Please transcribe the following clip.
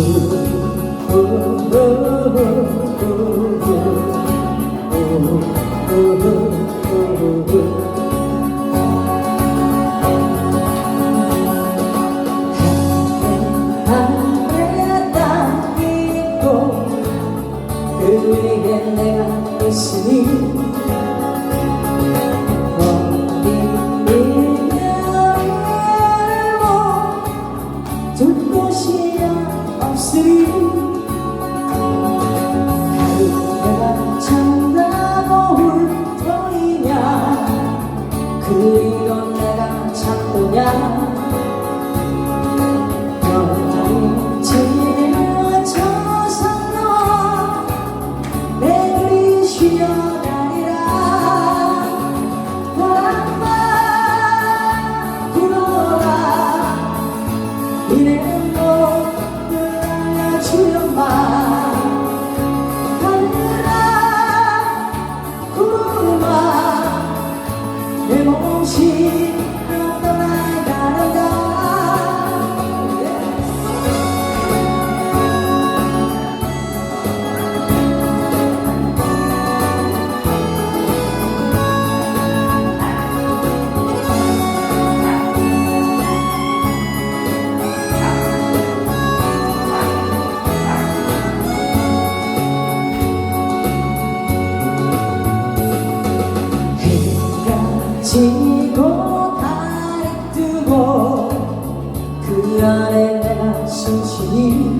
그 위에 내가 있으니 그리고 내가 찾느냐 조금씩 날에 다시 신이